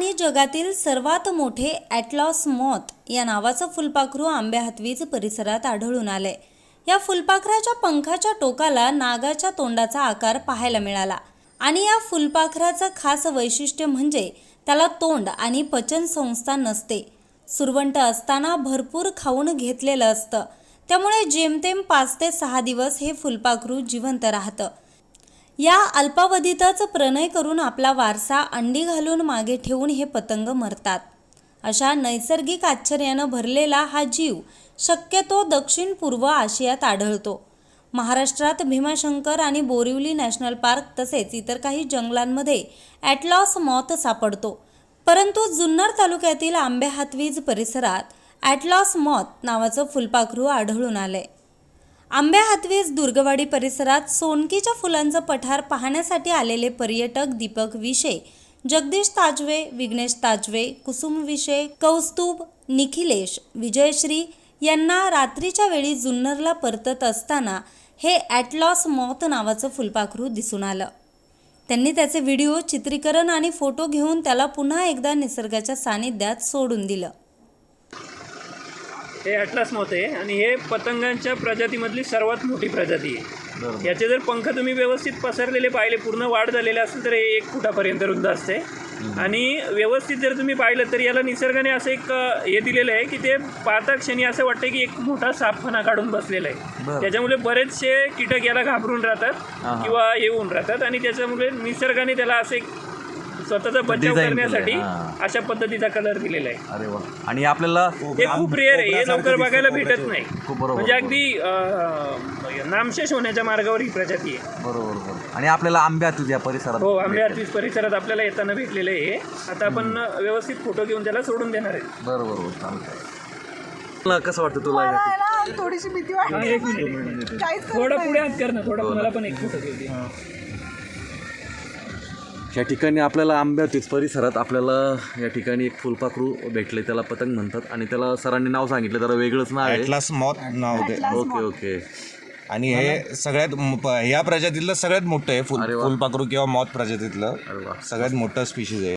आणि जगातील सर्वात मोठे ॲटलॉस मॉथ या नावाचं फुलपाखरू आंब्या हातवीज परिसरात आढळून आलंय या फुलपाखराच्या पंखाच्या टोकाला नागाच्या तोंडाचा आकार पाहायला मिळाला. आणि या फुलपाखराचं खास वैशिष्ट्य म्हणजे त्याला तोंड आणि पचन संस्था नसते. सुरवंट असताना भरपूर खाऊन घेतलेलं असतं. त्यामुळे जेमतेम पाच ते सहा दिवस हे फुलपाखरू जिवंत राहतं. या अल्पावधीतच प्रणय करून आपला वारसा अंडी घालून मागे ठेवून हे पतंग मरतात. अशा नैसर्गिक आश्चर्यानं भरलेला हा जीव शक्यतो दक्षिण पूर्व आशियात आढळतो. महाराष्ट्रात भीमाशंकर आणि बोरिवली नॅशनल पार्क तसेच इतर काही जंगलांमध्ये ॲटलॉस मॉथ सापडतो. परंतु जुन्नर तालुक्यातील आंबे हातवीज परिसरात ॲटलॉस मॉथ नावाचं फुलपाखरू आढळून आलंय. आंब्या हातवेज दुर्गवाडी परिसरात सोनकीच्या फुलांचं पठार पाहण्यासाठी आलेले पर्यटक दीपक विषे जगदीश ताजवे विघ्नेश ताजवे कुसुम विषे कौस्तुभ निखिलेश विजयश्री यांना रात्रीच्या वेळी जुन्नरला परतत असताना हे ॲटलॉस मॉथ नावाचं फुलपाखरू दिसून आलं. त्यांनी त्याचे व्हिडिओ चित्रीकरण आणि फोटो घेऊन त्याला पुन्हा एकदा निसर्गाच्या सानिध्यात सोडून दिलं. हे अटलास मॉथ आहे आणि हे पतंगांच्या प्रजातीमधली सर्वात मोठी प्रजाती आहे. याचे जर पंख तुम्ही व्यवस्थित पसरलेले पाहिले पूर्ण वाढ झालेले असेल तर हे एक फुटापर्यंत रुंद असते. आणि व्यवस्थित जर तुम्ही पाहिलं तर याला निसर्गाने असं एक हे दिलेलं आहे की ते पाहता क्षणी असं वाटतं की एक मोठा सापफणा काढून बसलेला आहे. त्याच्यामुळे बरेचसे कीटक याला घाबरून राहतात किंवा येऊन राहतात आणि त्याच्यामुळे निसर्गाने त्याला असं एक स्वतःचा बचाव Design केलंय, करण्यासाठी हां. अशा पद्धतीचा कलर दिलेला आहे. अरे वा. आणि आपल्याला हे खूप रेअर आहे. हे लवकर बघायला भेटत नाही. खूप बरोबर. म्हणजे अगदी अं, नामशेष होण्याच्या मार्गावर ही प्रजाती आहे. बरोबर बरोबर. आणि आपल्याला आंब्या तुझ्या परिसरात हो आंबे परिसरात आपल्याला येताना भेटलेले आहे आता आपण व्यवस्थित फोटो घेऊन त्याला सोडून देणार आहे. बरोबर बरोबर. चालतंय. तुला कसं वाटतं तुला थोडीशी भीती वाटते काहीच करत थोडा. पुढे हात कर ना थोडा मला पण एक फोटो घेऊ दे. या ठिकाणी आपल्याला आंब्यातीच परिसरात आपल्याला या ठिकाणी एक फुलपाखरू भेटले त्याला पतंग म्हणतात. आणि त्याला सरांनी नाव सांगितलं जरा वेगळंच नाव आहे. ॲटलास मॉथ नाव होते ओके ओके आणि हे सगळ्यात म- प- या प्रजातीतलं सगळ्यात मोठं आहे फुल. फुलपाखरू किंवा मॉथ प्रजातीतलं. सगळ्यात मोठं स्पीशीज आहे.